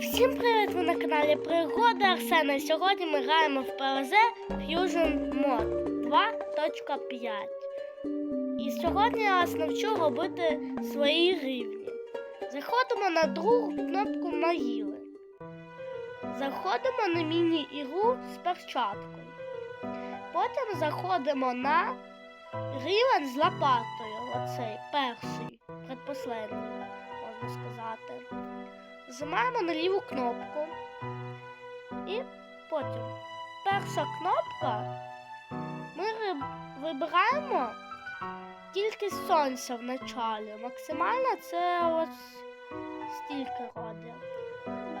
Всім привіт! Ви на каналі Пригоди Арсена. Сьогодні ми граємо в ПВЗ Fusion Mod 2.5. І сьогодні я вас навчу робити свої рівні. Заходимо на другу кнопку могили. Заходимо на міні-ігру з перчаткою. Потім заходимо на рівень з лопатою. Оцей перший, предпоследній, можна сказати. Зажимаємо на ліву кнопку. І потім перша кнопка. Ми вибираємо кількість сонця в началі. Максимально це ось стільки родів.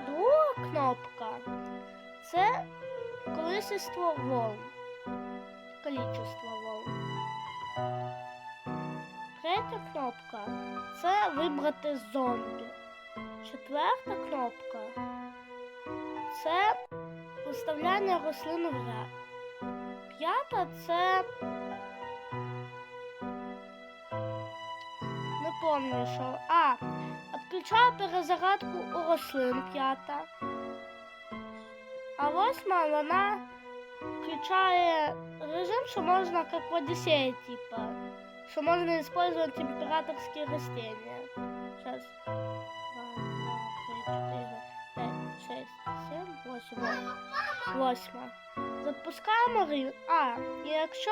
Друга кнопка це количество волн. Количество волн. Третя кнопка це вибрати зомбі. Четверта кнопка це виставляння рослин в гра. П'ята це. Не пам'ятаю, що. А, відключаю перезарядку у рослин п'ята. А восьма вона включає режим, що можна як в Одіссее, типа, що можна использовать императорские растения. Сейчас. Вот. Восьма. Запускаємо рівень. А, і якщо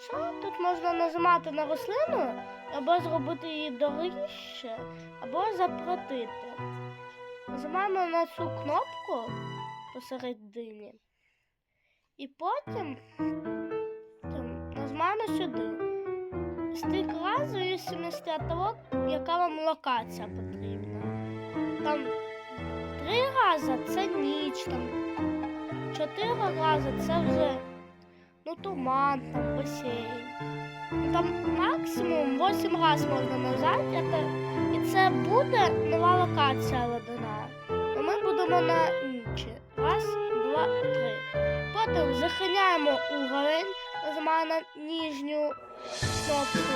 що, тут можна нажимати на рослину, або зробити її доріжче, або запротити. Нажимаємо на цю кнопку посередині. І потім нажимаємо сюди. Стик раз в зависимості від того, яка вам локація потрібна. Там три рази це ніч, там чотири рази це вже ну, туман, там басейн. Там максимум 8 разів можна нажати, і це буде нова локація ладана. А ми будемо на нічі. Раз, два, три. Потім захиняємо уровень, нажимаємо на нижню кнопку.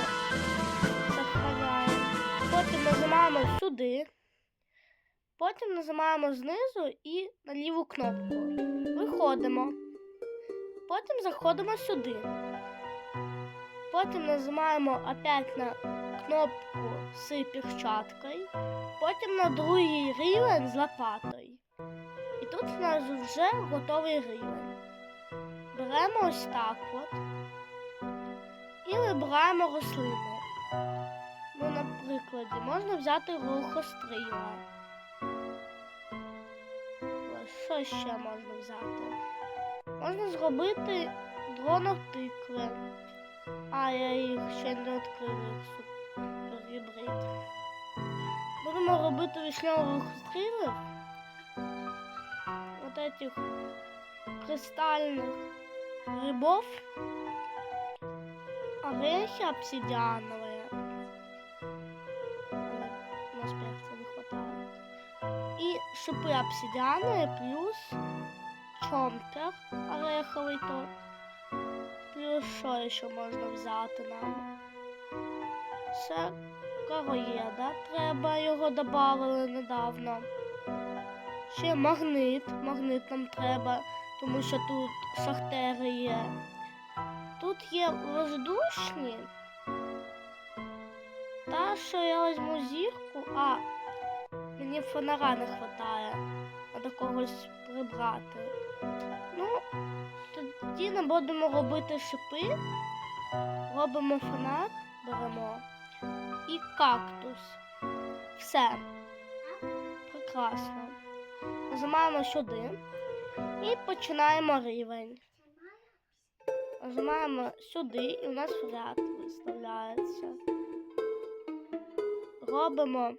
Сохраняємо. Потім нажимаємо сюди. Потім нажимаємо знизу і на ліву кнопку. Виходимо. Потім заходимо сюди. Потім нажимаємо опять на кнопку з перчаткою. Потім на другий рівень з лопатою. І тут у нас вже готовий рівень. Беремо ось так от і вибираємо рослини. Ну, наприклад, можна взяти рухостріла Ось, Що ще можна взяти? Можна зробити дронотикви. А, я їх ще не відкрив їх супергібрид. Будемо робити вишневих стрілів. Вот этих кристальных грибов. Орехи обсидиановые. И шипы обсидиановые плюс чомпер ореховий тот. Плюс що ще можна взяти нам? Це короєда. Треба його додавали недавно. Ще магнит. Магнит нам треба, тому що тут шахтери є. Тут є воздушні. Та, що я візьму зірку, а мені фонара не вистачає. Треба когось прибрати. Ну, тоді не будемо робити шипи. Робимо фонар, беремо. І кактус. Все. Прекрасно. Нажимаємо сюди і починаємо рівень. Нажимаємо сюди і у нас ряд виставляється. Робимо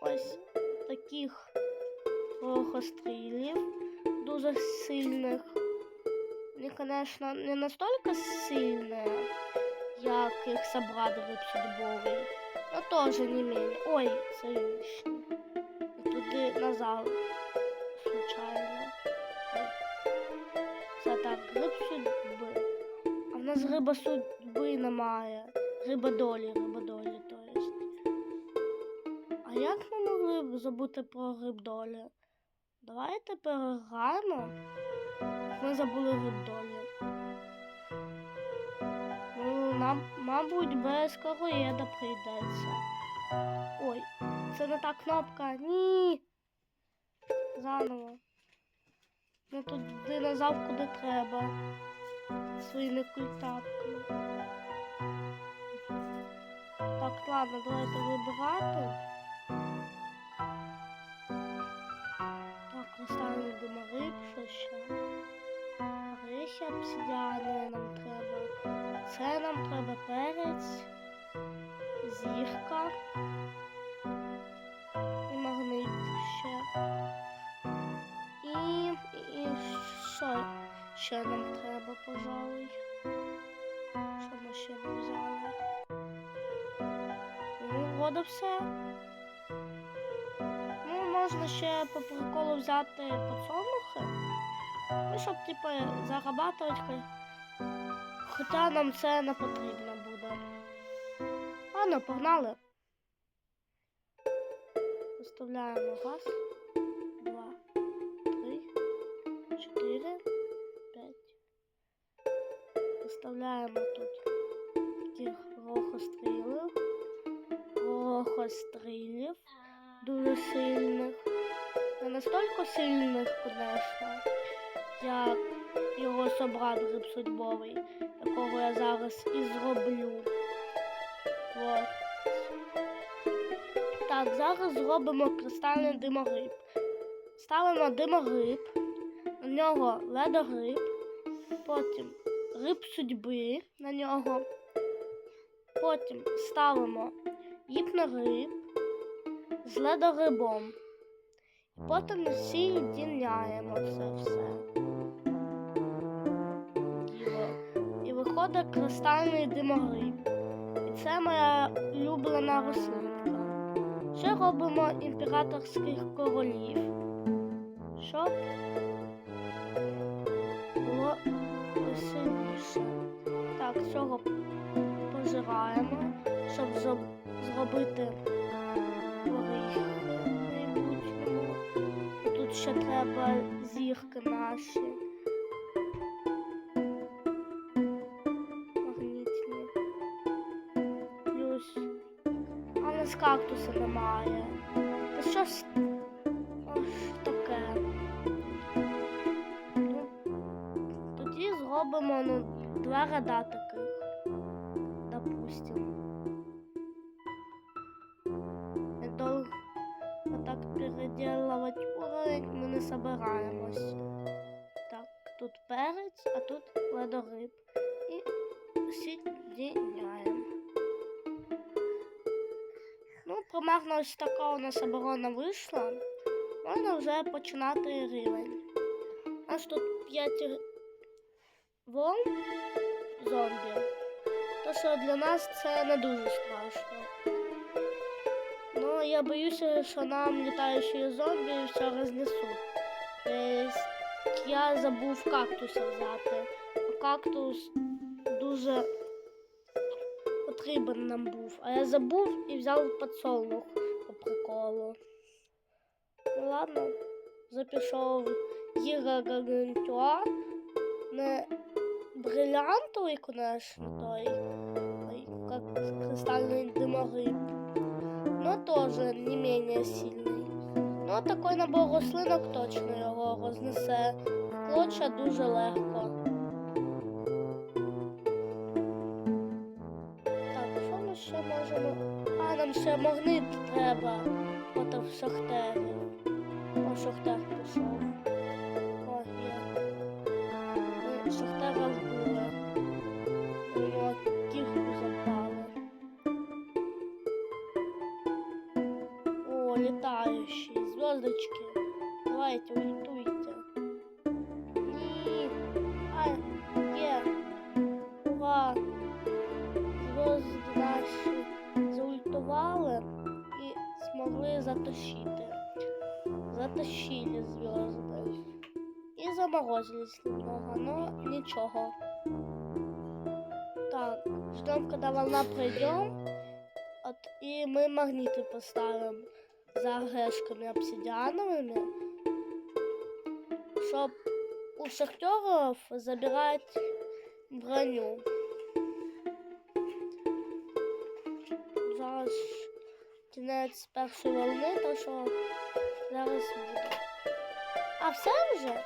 ось таких рухострілів дуже сильних. Вони, звісно, не настільки сильні, як їх собрат гриб но теж не менее. Ой, лишнє. Туди назад случайно. Це так, гриб судьби. А в нас гриба судьби немає. Гриба долі, гриба долі, то есть. А як забути про гриб долі. Давайте переграємо. Ми забули гриб долі. Ну, нам, мабуть, без короєда прийдеться. Ой, це не та кнопка. Ні. Заново. Ну тут динозавр куди треба. Своїми культапками. Так, ладно, давайте вибирати. Так, кристальний димариб, що? Рихи обсидіани нам треба. Це нам треба перець, зірка і магнит ще. І, і що ще нам треба, пожалуй? Що ми ще не взяли? Ну, і все. Можна ще по приколу взяти подсолнухи. Ну, щоб, типу, зарабатувати. Хоча нам це не потрібно буде. Ладно, погнали. Виставляємо раз, два, три, чотири, п'ять. Виставляємо тут таких рохострілів. Рохострілів. Дуже сильних. Не настільки сильних, звісно, як його собрат гриб судьбовий, якого я зараз і зроблю. От. Так, зараз зробимо кристальний димогриб. Ставимо димогриб, на нього ледогриб, потім гриб судьби на нього. Потім ставимо гіпногриб з ледогрибом. Потім всі з'єдняємо це все. І виходить кристальний димогриб. І це моя улюблена рослинка. Ще робимо імператорських королів, щоб було веселіше. Так, цього пожираємо, щоб зробити ще треба зірки наші. Магнітні. Плюс. А у нас кактуса немає. Та щось ось таке. Ну, тоді зробимо ну, два ряда таких. Ось така у нас оборона вийшла. Можна вже починати рівень. У нас тут 5 волн зомбі. То що для нас це не дуже страшно. Ну, я боюся, що нам літаючі зомбі все рознесуть. Я забув кактуса взяти. Кактус дуже потрібен нам був. А я забув і взяв подсолнух по приколу. Ну ладно, запішов Їга Гаргантюа. Не брилянтовий, конечно, той, той как кристальный дымогриб, но тоже не менее сильный. Ну, такой набор рослинок точно його рознесе. в Клоча дуже легко. Ще магнит треба. От в шахтері. О, шахтер пішов. О, є. Шахтера змогли затащити. Затащили звезды. И заморозились немного, но ничего. Так, ждем, когда волна пройдем. От, и мы магниты поставим. за грешками обсидиановыми, чтоб у шахтеров забирать броню. Кінець першої волни, то що зараз буде. А все вже?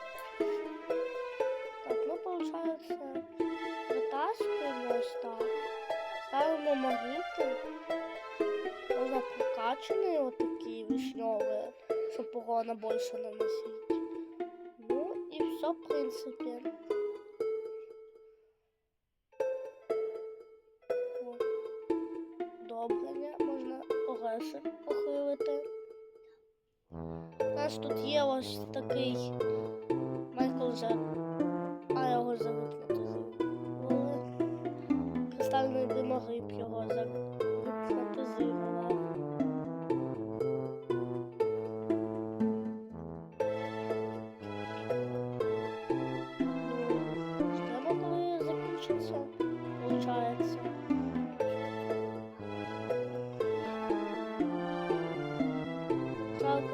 Так, ну получается, витаскуємо ось так. Ставимо магніти. Можна прокачані отакі вишньові, щоб урона більше наносити. Ну і все, в принципі. Можна орешек похилити. У нас тут є ось такий Майкл Джек.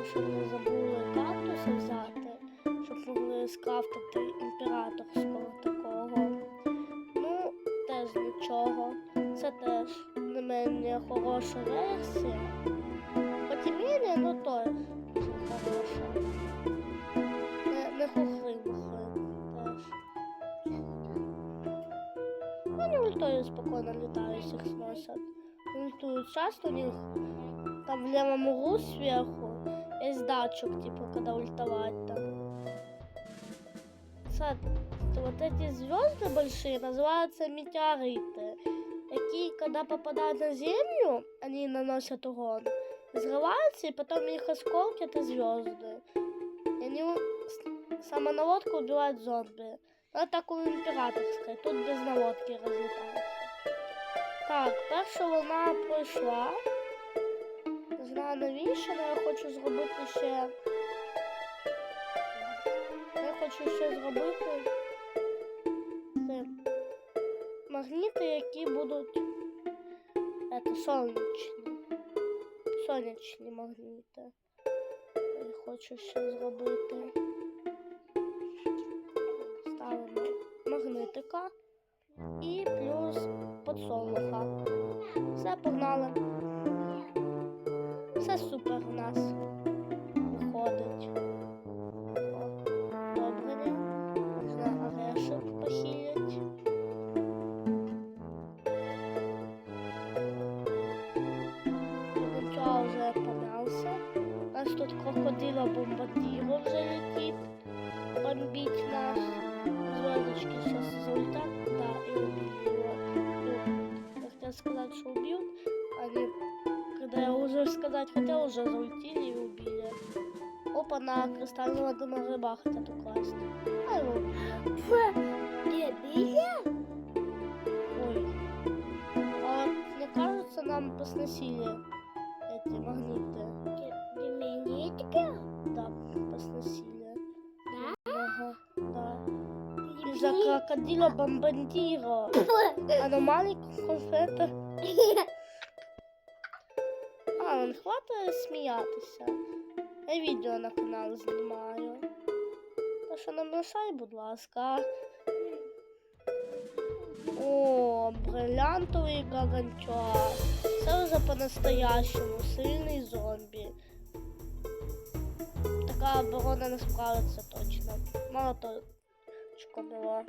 Жалко, що ми забули кактуси взяти, щоб могли скрафтити імператорського такого. Ну, теж нічого. Це теж не менш хороша версія. Хоч і ну дуже хороша. Не, не хухри-мухри теж. Вони ультою спокійно літають, їх сносять. Ультують часто них там в левом углу сверху есть датчик, типа, когда ультовать там. Кстати, вот эти звезды большие называются метеориты. Такие, когда попадают на Землю, они наносят урон, взрываются, и потом их осколки это звезды. И они самонаводку убивают зомби. Ну, так у императорской, тут без наводки разлетаются. Так, перша волна пройшла. Знаю навіщо, але я хочу зробити ще. Я хочу ще зробити це, магніти, які будуть это, сонячні. Сонячні магніти. Я хочу ще зробити. Ставимо магнитика і плюс подсолнуха. Все, погнали. Все супер у нас на кристального дыморыба хотят украсть. А его убили. Ой. А мне кажется, нам посносили эти магниты. Да, посносили. Ага, да. Из-за крокодила бомбандиро. Аномалий конфети. А, он хватає сміятися. Я відео на канал знімаю. Та що не мешай, будь ласка. О, брилянтовий гарантюа. Це вже по-настоящему сильний зомбі. Така оборона не справиться точно. Мало то було.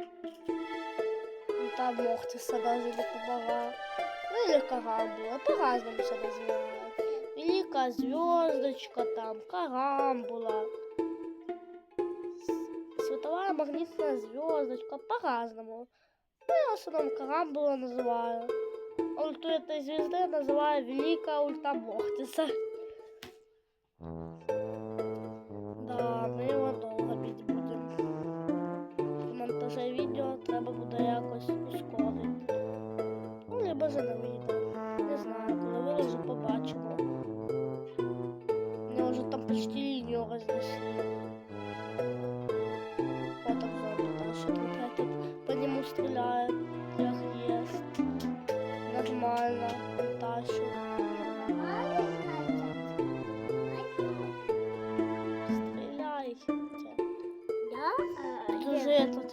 Ну, Там Мохтиса даже не помогла. Ну или карамбула, по-разному все называют. Великая звездочка там, карамбула. С- Световая магнитная звездочка, по-разному. Ну, я в основном карамбула называю. А ульту этой звезды я называю Великая ульта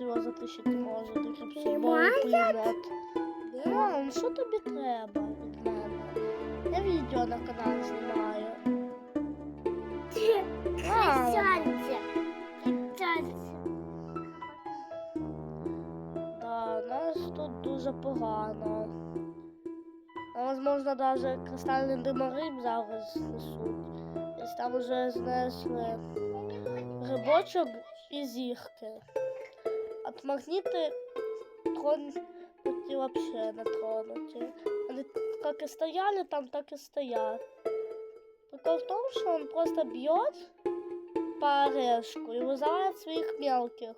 Його затащити може, такий психбовий Нормально? пулемет. Мам, що тобі треба від мене? Я відео на канал знімаю. Сонце. Сонце. да, нас тут дуже погано. А возможно, даже кристальний димариб зараз несуть. Десь там уже знесли грибочок і зірки. От магніти тронуті вообще не тронуті. Вони як і стояли там, так і стоять. Прикол в том, что он просто бьет по орешку и вызывает своих мелких.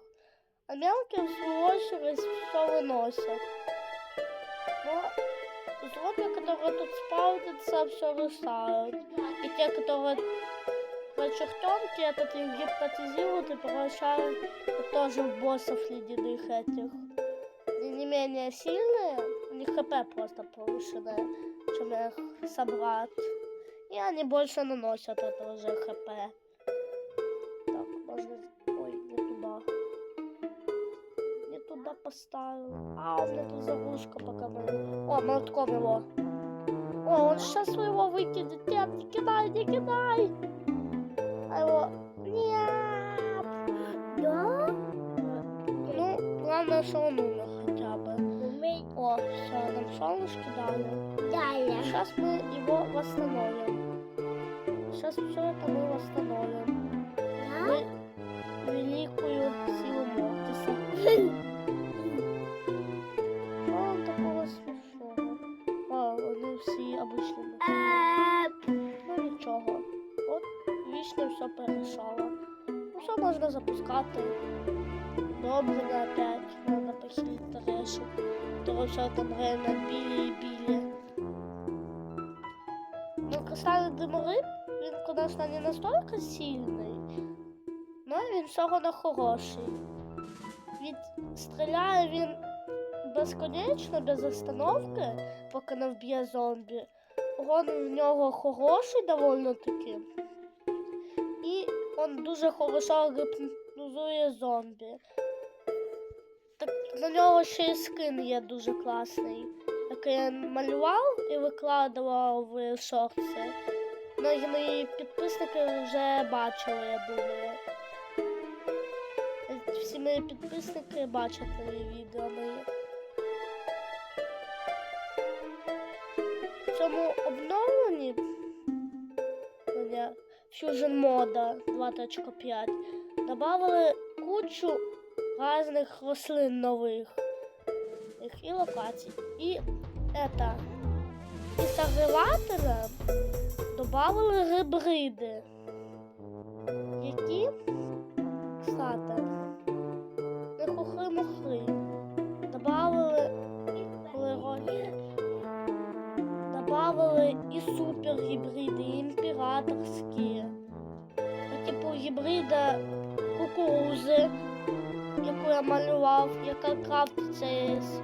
А мелкие, в свою очередь, все выносят. Но зомби, которые тут спаутятся, все решают. И те, которые по чертенке, этот их гипнотизируют и превращают тоже в боссов ледяных этих. И не менее сильные, у них хп просто повышенное, чем их собрать. И они больше наносят это уже хп. Так, можно... Ой, не туда. Не туда поставил. А, у меня тут заглушка пока мы... О, молотком его. О, он сейчас своего выкинет. Нет, не кидай, не кидай. Ну, главное, что он умер хотя бы. Ми О, все, нам солнышки дали. далі. Сейчас мы его восстановим. Сейчас все это мы восстановим. Да? Мы великую силу Мортиса. Що вам такого смішного? А, вони всі обичні. Е, Ну нічого. От вічно все перемішало. Ну все можна запускати. Добре, опять надо похилить решку. Того все там реально били і били. Ну, кристальний димориб, він, конечно, не настільки сильний, але він все одно хороший. Від стріляє він безконечно, без остановки, поки не вб'є зомбі. Урон в нього хороший довольно таки. І він дуже хорошо гіпнотизує зомбі. На нього ще й скин є дуже класний, який я малював і викладував в шорти. Многі мої підписники вже бачили, я думаю. Всі мої підписники бачать мої відео мої. В цьому обновленні ну, Fusion мода 2.5 добавили кучу різних рослин нових їх і локацій. І это, і согревателя добавили гибриди, які, кстати, не хухри-мухри. Добавили клероні. Добавили і супергібриди, і імператорські. Типу гібрида кукурузи, я малював, яка крафтиться із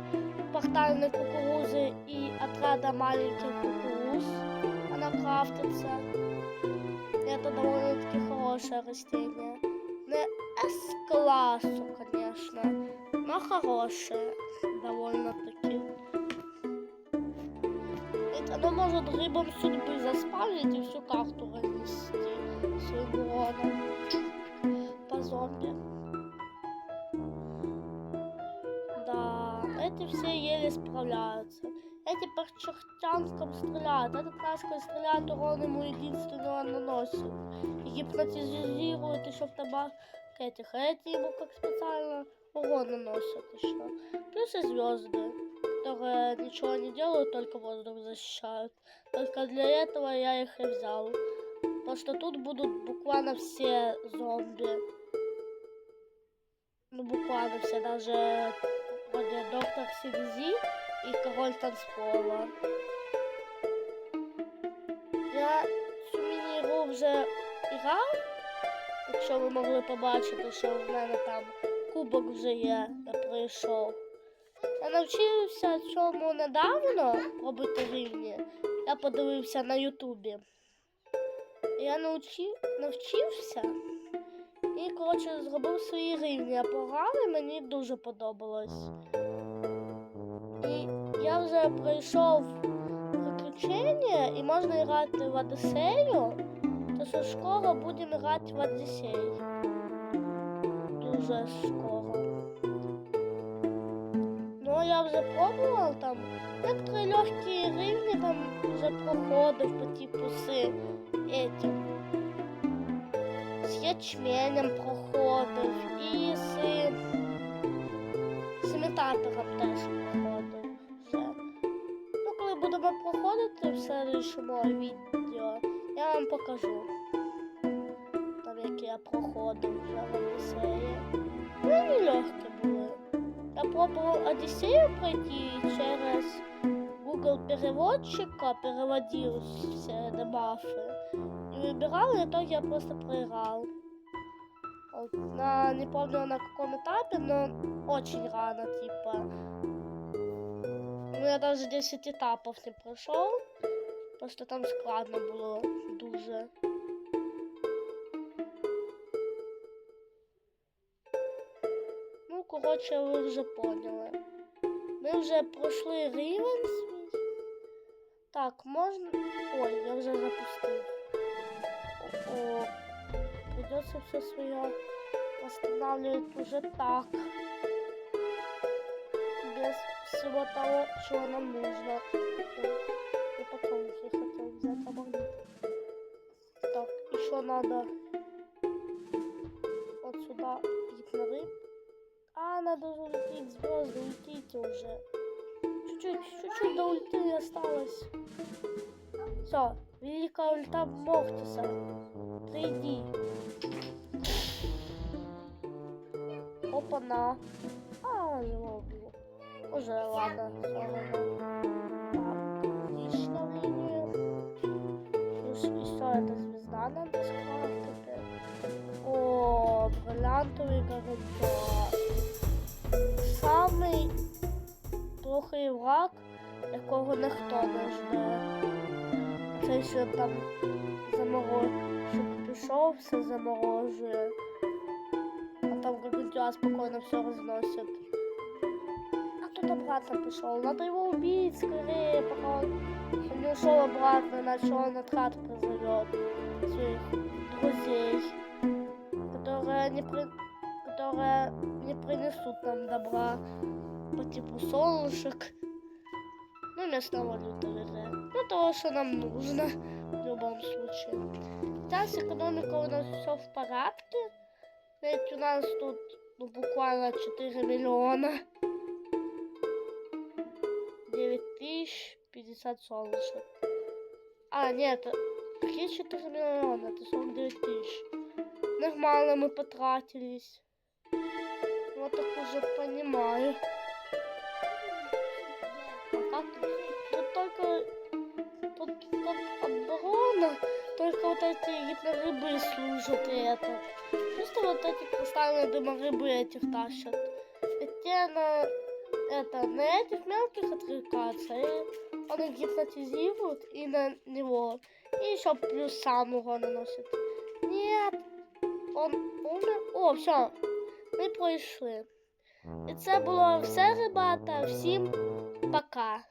портальної кукурузи і отряда маленьких кукуруз. Она крафтится. И это довольно-таки хорошее растение. Не С-классу, конечно, но хорошее довольно-таки. Ведь оно может рыбам судьбы заспавнить и всю карту разнести своим уроном по зомби. Эти все еле справляются. Эти по чертянкам стреляют. Этот кашка стреляет, урон ему единственного наносит. И гипнотизирует еще в табак этих. А эти ему как специально урон наносят еще. Плюс и звезды, которые ничего не делают, только воздух защищают. Только для этого я их и взял. Потому что тут будут буквально все зомби. Ну, буквально все, даже вроде доктор Синзи і король танцпола. Я цю міні-гру вже грав, якщо ви могли побачити, що в мене там кубок вже є, я пройшов. Я навчився цьому недавно робити рівні. Я подивився на Ютубі. Я навчив, навчився і коротше, зробив свої рівні програми, мені дуже подобалось. І я вже пройшов приключення і можна грати в Одіссею, то скоро будемо грати в Одіссей. Дуже скоро. Ну, я вже пробував там. Некоторые легкі рівні там вже проходив по типу з этим. З ячменем проходив і з, імітатором теж проходив вже. Ну, коли будемо проходити в следующому відео, я вам покажу. Там як я проходив вже в Одіссеї. Ну, вони легкі були. Я пробував Одіссею пройти через Google переводчика, переводил все дебафы. И выбирал, и в итоге я просто проиграл. На, не помню на каком этапе, но очень рано, типа. Ну, я даже 10 этапов не прошел, что там складно было дуже. Ну, коротше, ви вже поняли. Ми вже пройшли рівень. Так, можна. Ой, я вже запустив. О, придется все свое восстанавливать уже так. Без всего того, чего нам нужно. И потом я хотел взять магнит. Так, еще надо вот сюда гипнорыб. А, надо уже улететь звезды, улетите уже. Чуть-чуть, чуть-чуть до ульты осталось. Все, великая ульта Мортиса. Приди. Опа-на. А, его убил. Уже ладно, все равно. Так, отлично в линию. Плюс еще эта звезда надо скрафтить. О, бриллиантовый городок. Самий плохий враг, якого ніхто не жде. Це що там заморожує, що пішов, все заморожує. А там Гаргантюа спокійно все розносить. А тут обратно пішов. Надо его убить скорее, пока он не ушел обратно, иначе он отряд призовет своих друзей, которые не, при... которые не принесут нам добра по типу солнышек. Ну, местного валюта ВЗ. Ну, того, что нам нужно в любом случае. Сейчас экономика у нас все в порядке. Ведь у нас тут ну, буквально 4 миллиона. 9 тысяч 50 солнышек. А, нет, какие 4 миллиона? Это 49 тысяч. Нормально мы потратились. Вот так уже понимаю. А как тут? Тут только... Тут, тут оборона, только вот эти гипнорыбы служат и это. Просто вот эти кристальные дыморыбы этих тащат. И те на... Это, на этих мелких отвлекаться, и он их гипнотизирует и на него. И еще плюс сам урон наносит. Нет, он умер. О, все, ми пройшли. І це було все, ребята. Всім пока.